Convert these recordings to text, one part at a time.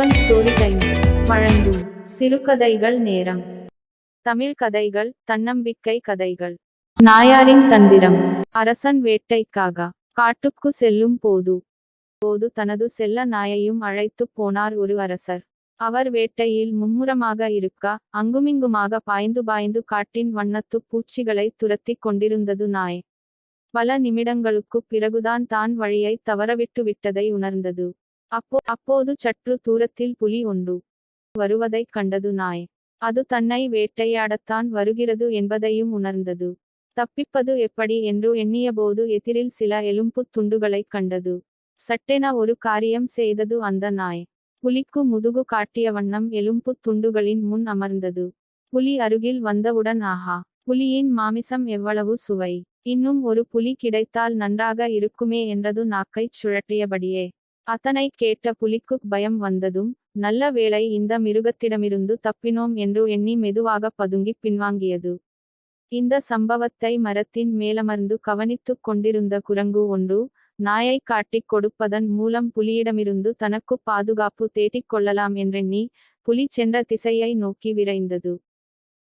Sivan story times வழங்கும். சிறுகதைகள் நேரம். தமிழ் கதைகள் தன்னம்பிக்கை கதைகள். நாயாரின் தந்திரம். அரசன் வேட்டைக்காக. காட்டுக்கு செல்லும் போது. போது தனது செல்ல நாயையும் அழைத்துப் போனார் ஒரு அரசர். அவர் வேட்டையில் மும்முரமாக இருக்க அங்குமிங்குமாக பாய்ந்து பாய்ந்து காட்டின் வண்ணத்துப் பூச்சிகளை துரத்திக் கொண்டிருந்தது நாய். பல நிமிடங்களுக்குப் பிறகுதான் தான் வழியை தவறவிட்டு விட்டதை உணர்ந்தது. அப்போ அப்போது சற்று தூரத்தில் புலி ஒன்று வருவதைக் கண்டது நாய். அது தன்னை வேட்டையாடத்தான் வருகிறது என்பதையும் உணர்ந்தது. தப்பிப்பது எப்படி என்று எண்ணியபோது எதிரில் சில எலும்புத் துண்டுகளைக் கண்டது. சட்டென ஒரு காரியம் செய்தது அந்த நாய். புலிக்கு முதுகு காட்டிய வண்ணம் எலும்புத் துண்டுகளின் முன் அமர்ந்தது. புலி அருகில் வந்தவுடன் ஆஹா! புலியின் மாமிசம் எவ்வளவு சுவை! இன்னும் ஒரு புலி கிடைத்தால் நன்றாக இருக்குமே என்றது நாக்கைச் சுழற்றியபடியே. அத்தனை கேட்ட புலிக்குப் பயம் வந்ததும் நல்ல வேளை இந்த மிருகத்திடமிருந்து தப்பினோம் என்று எண்ணி மெதுவாக பதுங்கிப் பின்வாங்கியது. இந்த சம்பவத்தை மரத்தின் மேலமர்ந்து கவனித்துக் கொண்டிருந்த குரங்கு ஒன்று நாயை காட்டிக் கொடுப்பதன் மூலம் புலியிடமிருந்து தனக்கு பாதுகாப்பு தேடிக் கொள்ளலாம் என்றெண்ணி புலி சென்ற திசையை நோக்கி விரைந்தது.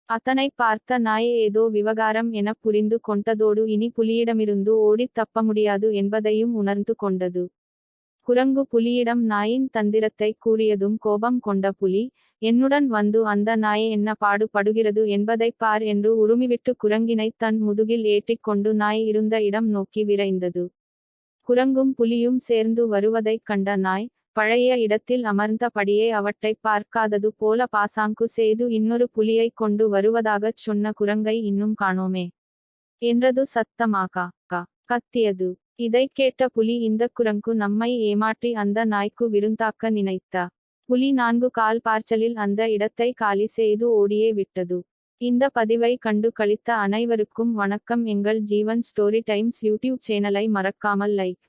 அத்தனை பார்த்த நாய் ஏதோ விவகாரம் என புரிந்து கொண்டதோடு இனி புலியிடமிருந்து ஓடித் தப்ப முடியாது என்பதையும் உணர்ந்து கொண்டது. குரங்கு புலியிடம் நாயின் தந்திரத்தை கூறியதும் கோபம் கொண்ட புலி என்னுடன் வந்து அந்த நாய் என்ன பாடுபடுகிறது என்பதைப் பார் என்று உருமிவிட்டு குரங்கினை தன் முதுகில் ஏற்றிக் கொண்டு நாய் இருந்த இடம் நோக்கி விரைந்தது. குரங்கும் புலியும் சேர்ந்து வருவதைக் கண்ட நாய் பழைய இடத்தில் அமர்ந்தபடியே அவற்றை பார்க்காதது போல பாசாங்கு செய்து இன்னொரு புலியை கொண்டு வருவதாகச் சொன்ன குரங்கை இன்னும் காணோமே? என்றது சத்தமாக கத்தியது. இதை கேட்ட புலி இந்த குரங்கு நம்மை ஏமாற்றி அந்த நாய்க்கு விருந்தாக்க நினைத்தா. புலி நான்கு கால் பார்ச்சலில் அந்த இடத்தை காலி செய்து ஓடியே விட்டது. இந்த பதிவை கண்டு கழித்த அனைவருக்கும் வணக்கம். எங்கள் ஜீவன் ஸ்டோரி டைம்ஸ் யூடியூப் சேனலை மறக்காமல் லைக்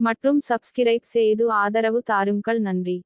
மற்றும் சப்ஸ்கிரைப் செய்து ஆதரவு தாருங்கள். நன்றி.